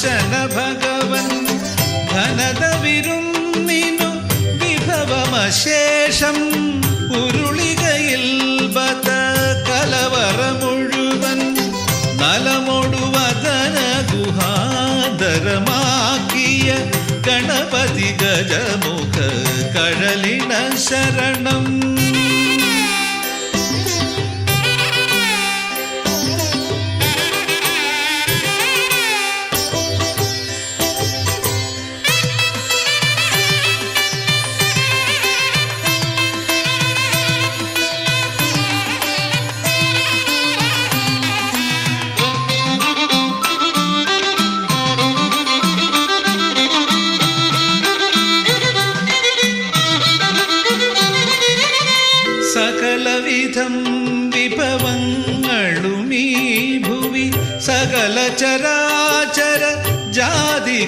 വിനാശന ഭഗവൻ ഘനത വിരുന്നിനു വിഭവമശേഷം ഉരുളികയിൽ ബത കലവറ മുഴുവൻ നലമൊടുവദന ഗുഹാന്തരമാക്കിയ ഗണപതി ഗജമുഖ കഴലിന ശരണം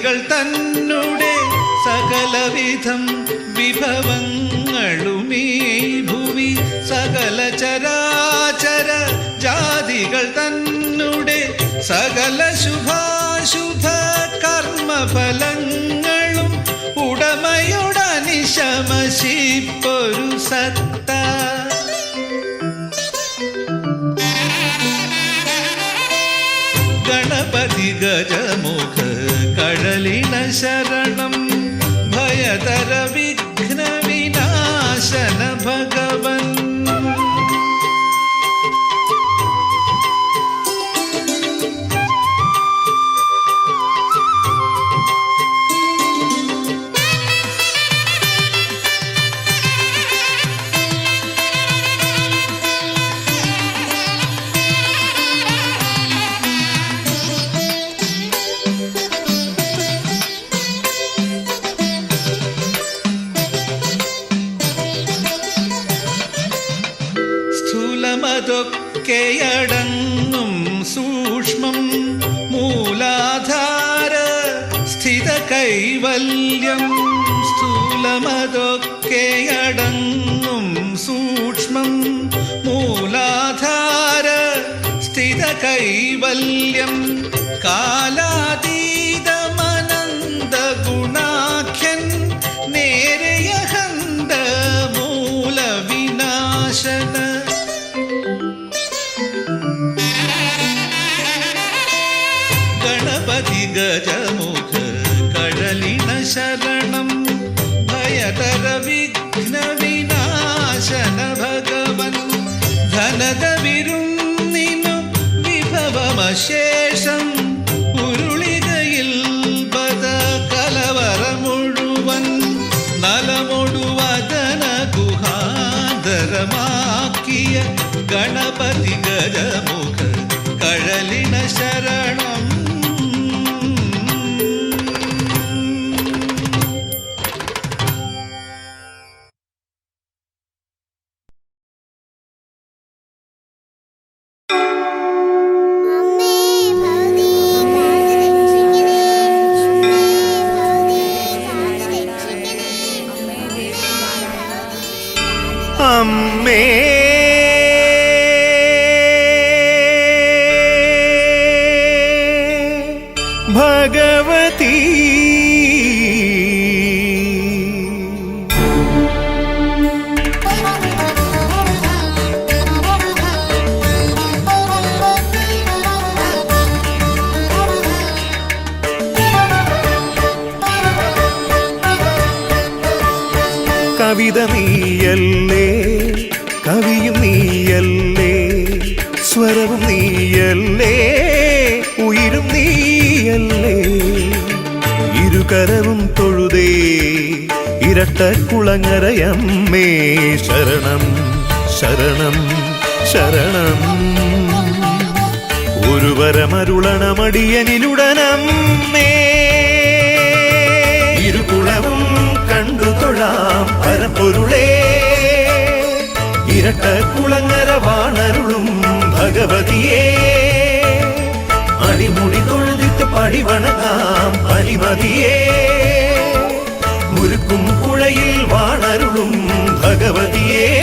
ജാതികൾ തന്നുടെ സകലവിധം വിഭവങ്ങളുമീ ഭൂമി സകല ചരാചര ജാതികൾ തന്നുടെ സകല ശുഭാശുഭ കർമ്മഫലങ്ങളും ഉടമയുടനിശമശിപ്പൊരു said സ്ഥൂലമതൊക്കെയടങ്ങും സൂക്ഷ്മം മൂലാധാര സ്ഥിത കൈവല്യം. கணபதி கஜமோ കവിത നീയല്ലേ? കവിയും നീയല്ലേ? സ്വരവും നീയല്ലേ? ഉയരും നീയല്ലേ? ഇരുകരവും തൊഴുതേ ഇരട്ട കുളങ്ങരയമ്മേ ശരണം ശരണം ശരണം. ഒരു கண்டு தொழாம் பரப்பொருளே. இரட்ட குளங்கர வாணருளும் பகவதியே. அடிமுடி தொழுதித்து படிவணதாம் பரிமதியே. முறுக்கும் குழையில் வாணருளும் பகவதியே.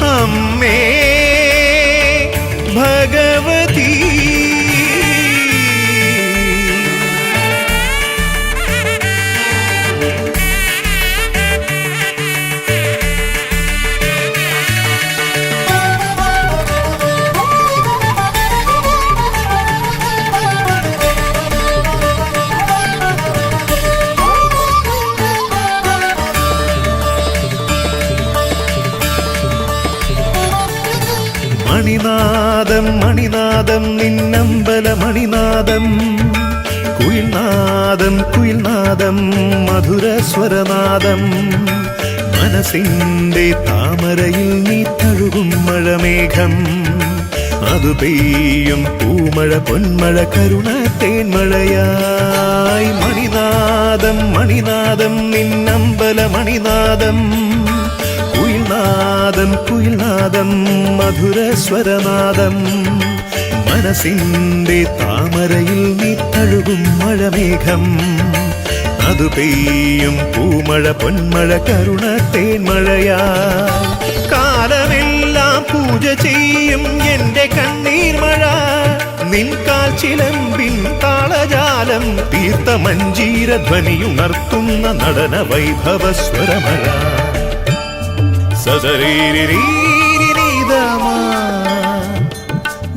அம்மே. മണിനാദം കുയിൽനാദം കുയിൽനാദം മധുര സ്വരനാദം മനസ്സിന്റെ താമരയിൽ നീ തഴുകും മഴമേഘം. അത് പെയ്യും പൂമഴ പൊന്മഴ കരുണ തേന്മഴയായി മണിനാദം മണിനാദം നിന്നമ്പല മണിനാദം കുയിൽനാദം കുയിൽനാദം മധുര മനസ്സിന്റെ താമരയിൽ നീ തഴുകും മഴമേഘം. അത് പെയ്യും പൂമഴ പൊന്മഴ കരുണ തേന്മഴയാ കാലമെല്ലാം പൂജ ചെയ്യും എന്റെ കണ്ണീർ മഴ. നിൻകാൽ ചിലമ്പിൻ താളജാലം തീർത്ത മഞ്ജീരധ്വനിയുണർത്തുന്ന നടന വൈഭവ സ്വരമഴ സസരീരിരീരിരീതമാ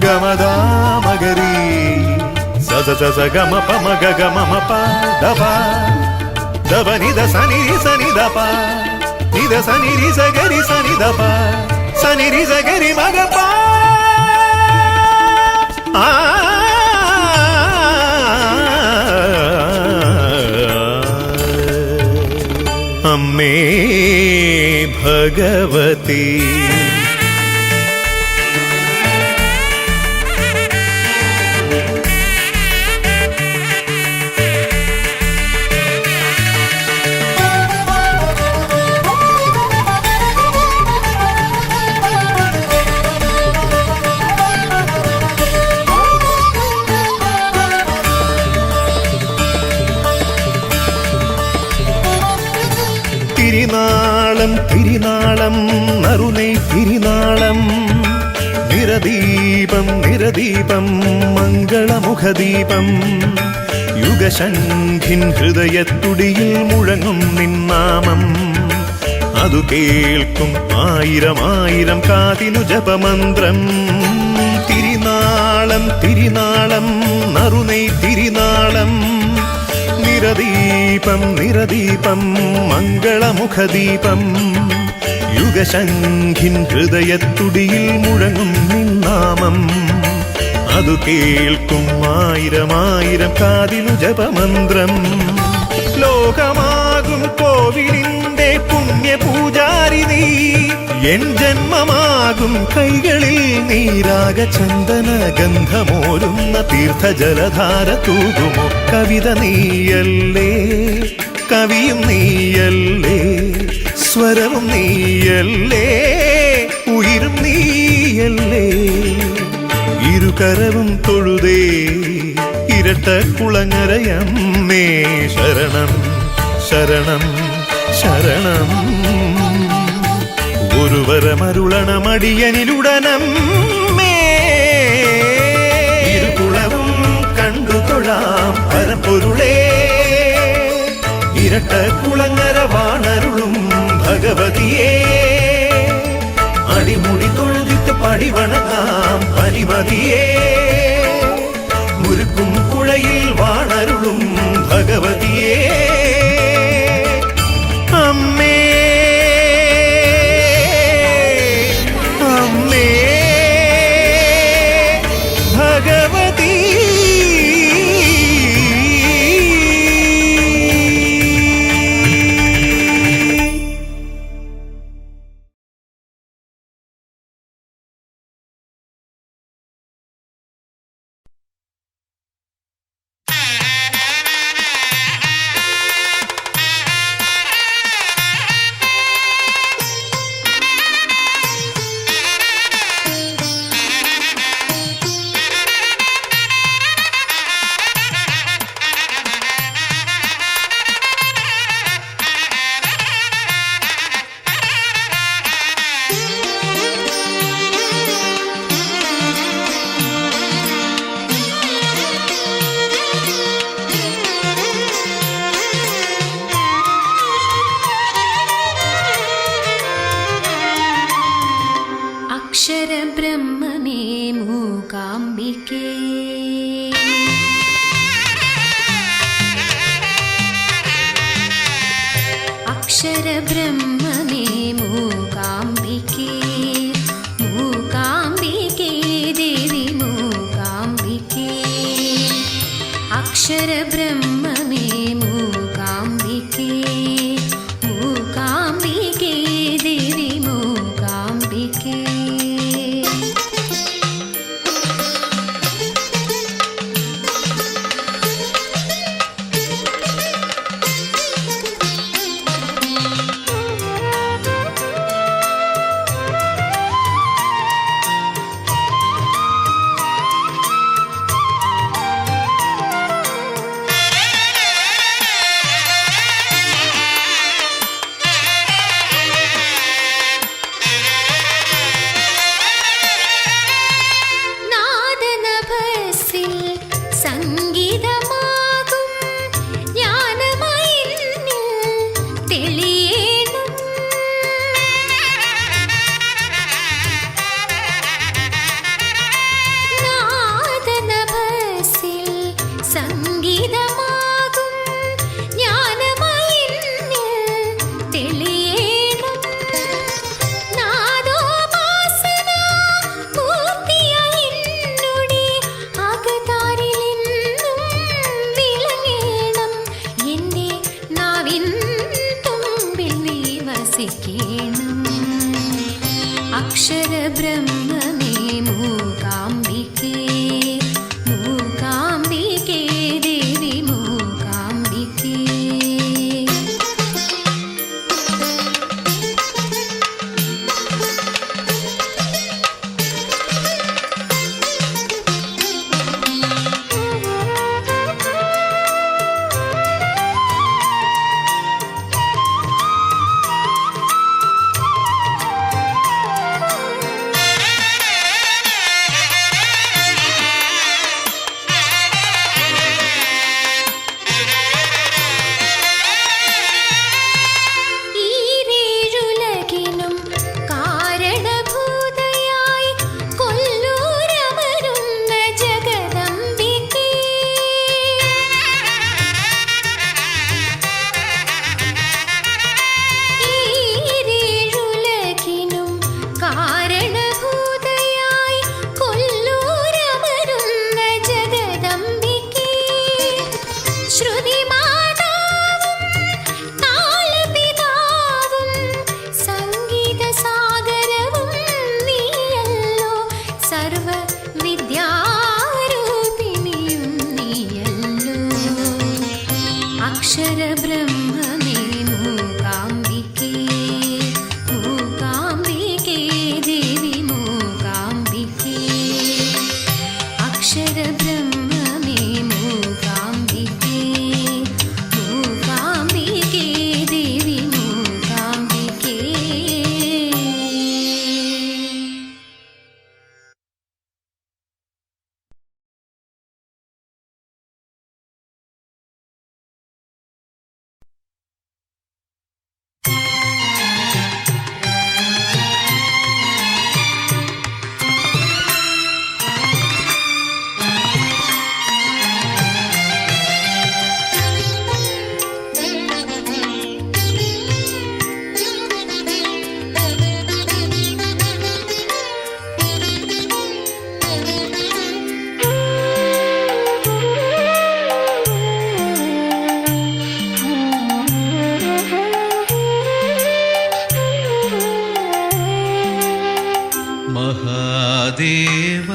గమదామగరి. సజ సజ గమ ప మగ గమ మ ప దప నిద సని సని దప నిద సని రి సగరి సని దప సని రి సగరి మగ ప. అమ్మే భగవతీ. തിരിനാളം തിരിനാളം നറുനൈ തിരിനാളം. നിരദീപം നിരദീപം മംഗളമുഖദീപം. യുഗശംഖിൻ ഹൃദയത്തുടിയിൽ മുഴങ്ങും നിന്നാമം അതു കേൾക്കും ആയിരം ആയിരം കാതിനു ജപമന്ത്രം തിരിനാളം തിരിനാളം നറുനൈ തിരിനാളം. നിരദീപം നിരദീപം മംഗളമുഖദീപം. യുഗശംഖിൻ ഹൃദയത്തുടിയിൽ മുഴങ്ങും നിന്നാമം. അതു കേൾക്കും ആയിരം ആയിരം കാതിനു ജപമന്ത്രം ലോകമാകും കോവിലിന്റെ പുണ്യപൂജാരി നീ എൻ ജന്മമാകും കൈകളിൽ നീരാഗ ചന്ദന ഗന്ധമോരുന്ന തീർത്ഥജലധാര തൂകുമോ? കവിത നീയല്ലേ കവിയും നീയല്ലേ സ്വരവും നീയല്ലേ ഉയരും നീയല്ലേ? ഇരുകരവും തൊഴുതേ ഇരട്ട കുളങ്ങരയമ്മേ ശരണം ശരണം ശരണം. ഒരുവരമരുളണമടിയനിലുടനമ്മേ ഇരുകുളവും കണ്ടു തൊഴാം പരപ്പൊരുളേ ഇരട്ട കുളങ്ങര വാണരുളും ഭഗവതിയേ അടിമുടി തൊഴുതിട്ട് പടിവണങ്ങാം പരിമതിയേ മുരുക്കും പുഴയിൽ വാണരുളും ഭഗവതിയേ परब्रह्ममे മഹാദേവ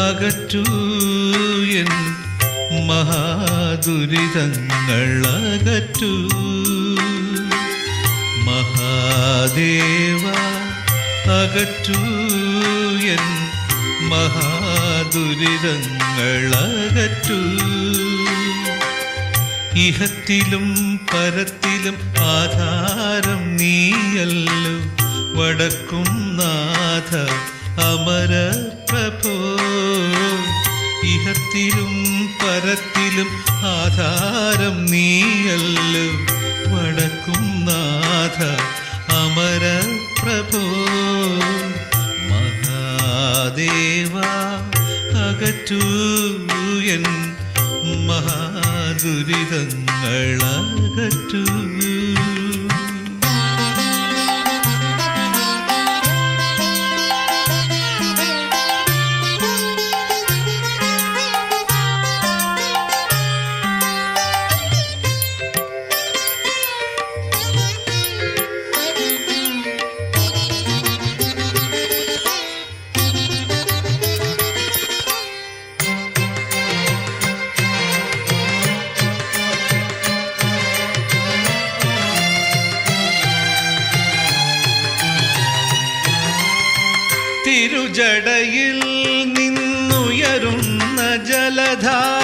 അകറ്റൂ എൻ മഹാദുരിതങ്ങൾ അകറ്റൂ മഹാദേവ അകറ്റൂ എൻ മഹാദുരിതങ്ങൾ അകറ്റൂ ഇഹത്തിലും പരത്തിലും ആധാരം നീയല്ലോ വടക്കും നാഥ അമര പ്രഭോ ഇഹത്തിലും പരത്തിലും ആധാരം നീയല്ല. വടക്കും നാഥ അമര പ്രഭോ മഹാദേവ അകറ്റൂ എൻ മഹാദുരിതങ്ങളകറ്റൂ. जलधा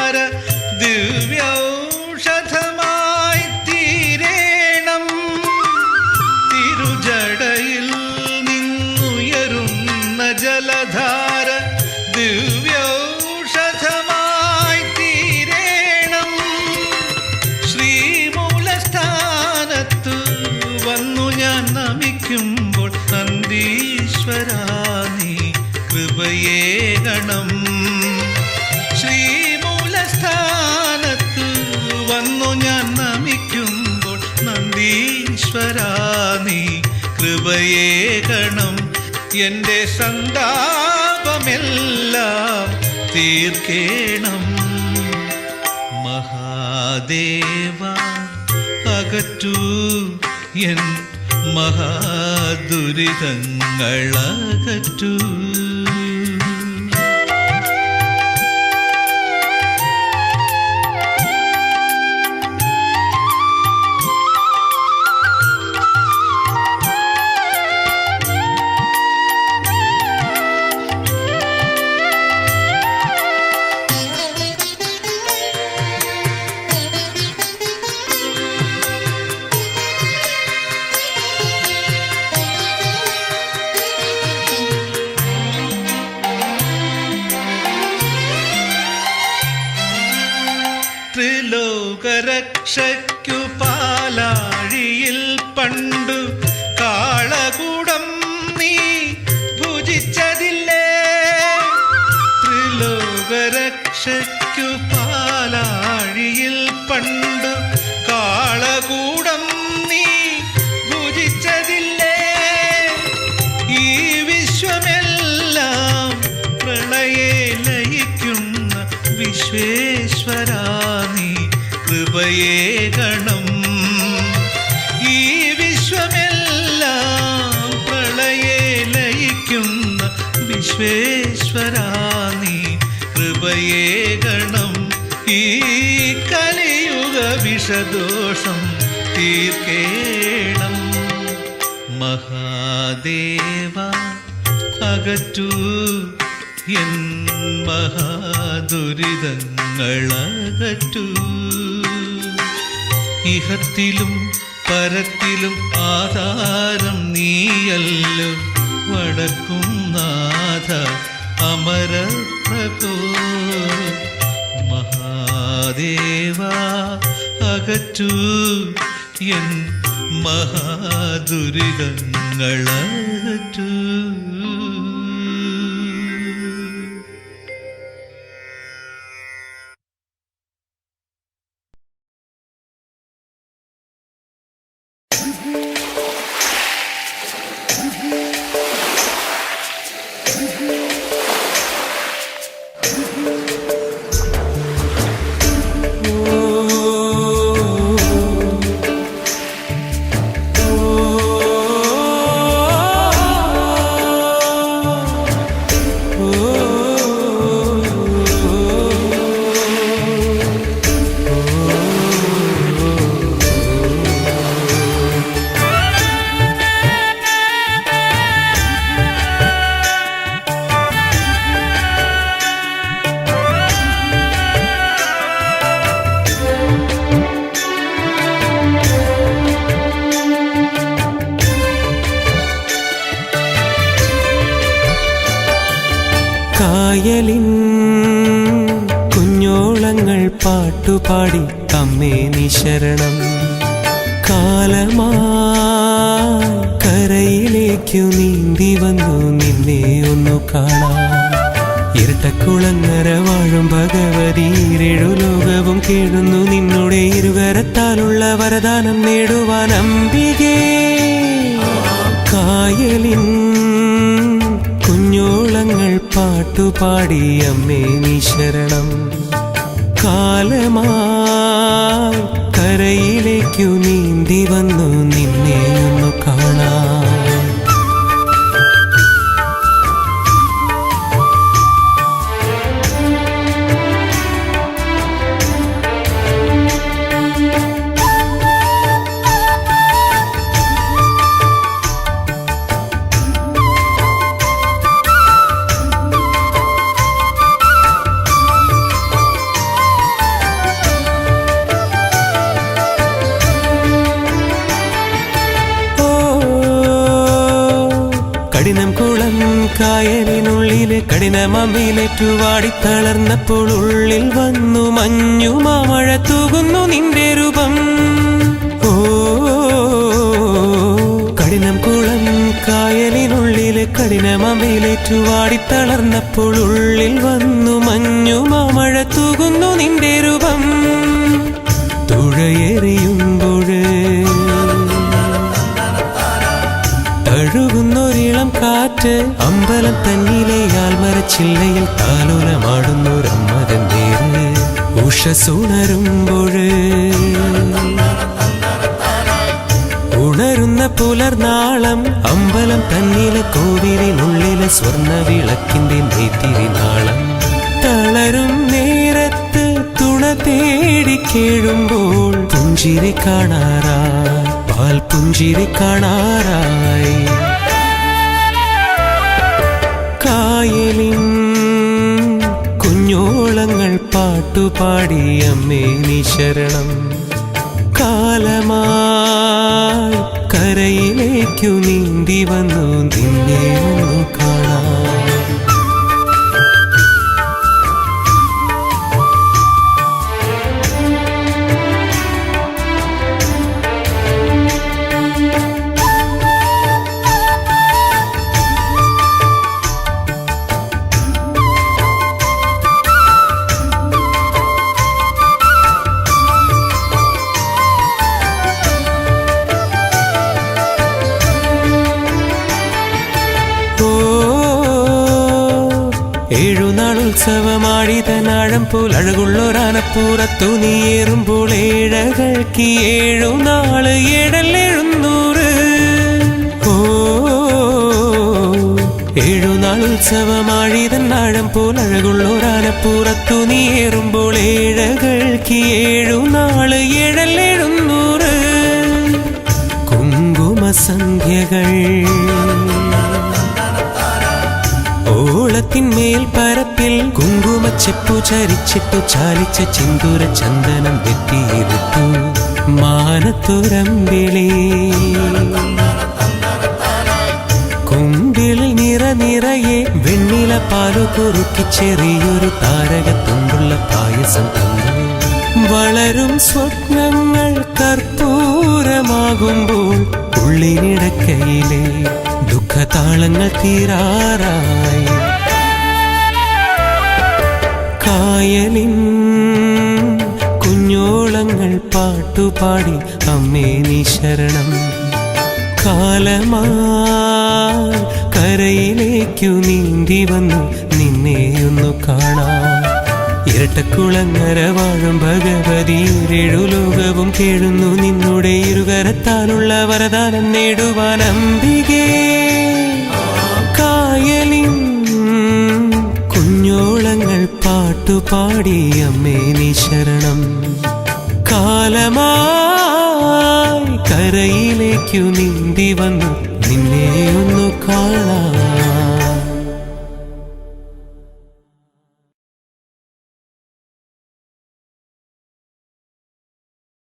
തീർക്കേണം മഹാദേവ അകറ്റൂ എൻ മഹാദുരിതങ്ങളകറ്റൂ. Shake. മഹാദേവ അകറ്റൂ എൻ മഹാദുരിതങ്ങളകറ്റൂ. ഇഹത്തിലും പരത്തിലും ആധാരം നീയല്ലോ വടക്കും നാഥ അമരപ്രഭോ. മഹാദേവാ അകറ്റൂ എൻ മഹാദുരിതങ്ങളാണ് പാട്ടുപാടി അമ്മേ നിശരണം ശരണം. കരയിലേക്കു നീന്തി വന്നു നിന്നെ ഒന്നു കാണാം. ഇരട്ടക്കുളങ്ങര വാഴും ഭഗവതി ലോകവും കേഴുന്നു നിന്നുടെ ഇരുകരത്താലുള്ള വരദാനം നേടുവാൻ അംബികേ കായലിൻ കുഞ്ഞോളങ്ങൾ പാട്ടുപാടി അമ്മേ നീ ശരണം. കാലമായി കരയിലേക്കു നീന്തി വന്നു നിന്നെ. കഠിനമമ്മിലേറ്റു വാടിത്തളർന്നപ്പോൾ ഉള്ളിൽ വന്നു മഞ്ഞു മാമഴ തൂകുന്നു നിന്റെ രൂപം. ഓ കഠിനം കുളം കായലിനുള്ളിൽ കഠിനമമ്മിലേറ്റു വാടിത്തളർന്നപ്പോൾ ഉള്ളിൽ വന്നു മഞ്ഞു മാമഴ തൂകുന്നു നിന്റെ രൂപം. തഴുകുന്നൊരിളം കാറ്റ്. അമ്പലം തന്നിലെ ആൽമരച്ചില്ലയിൽ താലോലമാടുന്നൊരമ്മതൻ നേര് ഉഷസുണരുമ്പോൾ ഉണരുന്ന പുലർനാളം അമ്പലം തന്നിലെ കോവിലിനുള്ളിലെ സ്വർണ വിളക്കിന്റെ നെയ്തിരി നാളം തളരും നേരത്ത് തുണ തേടി കേഴുമ്പോൾ പുഞ്ചിരി കാണാറാ. പാൽ പുഞ്ചിരി കാണാറായി. കായലിൻ കുഞ്ഞോളങ്ങൾ പാട്ടുപാടി അമ്മേ നീ ശരണം. കരയിലേക്കു നീന്തി വന്നു നിന്നെ ഉത്സവമാഴിതനാഴം പോൽ അഴകുള്ളൊരാനപ്പൂറത്തു നീയേറുമ്പോൾ ഏഴകൾക്ക് ഏഴുനാൾ ഏഴല്ലെഴുന്നൂറ് ഓ ഏഴുനാൾ ഉത്സവമാഴിതനാഴം പോൽ അഴകുള്ളൊരാനപ്പൂറത്തു നീയേറുമ്പോൾ ഏഴകൾക്ക് ഏഴുനാൾ ഏഴല്ലെഴുന്നൂറ് കുങ്കുമസന്ധ്യകൾ ഓളത്തിന്മേൽ പരപ്പിൽ കുങ്കുമച്ചെപ്പു ചരിച്ചിട്ടു ചാലിച്ച ചിന്തുര ചന്ദനം വെട്ടിയിരുത്തു മാനത്തുരമ്പിളി കുമ്പിളിൽ നിറ നിറയെ വെണ്ണില പാലു കുറുക്കി ചെറിയൊരു താരകത്തുണ്ടുള്ള പായസം തന്നു. വളരും സ്വപ്നങ്ങൾ കർപ്പൂരമാകുമ്പോൾ ഉള്ളിനിടക്കയിലെ ദുഃഖതാളങ്ങൾ തീരാറായി. കായലിൻ കുഞ്ഞോളങ്ങൾ പാട്ടുപാടി അമ്മേ നീ ശരണം. കാലമായി കരയിലേക്കു നീന്തി വന്നു നിന്നെയൊന്നു കാണാം. ഇരട്ടക്കുളങ്ങര വാഴും ഭഗവതി ഏഴു ലോകവും കേഴുന്നു നിന്നുടെ ഇരുകരത്താലുള്ള വരദാനം നേടുവാൻ അംബികേ. പാട്ടുപാടി അമ്മേ നീ ശരണം. കാലമായി കരയിലേക്കു നീന്തി വന്നു. നിന്നെ ഒന്നു കാണാൻ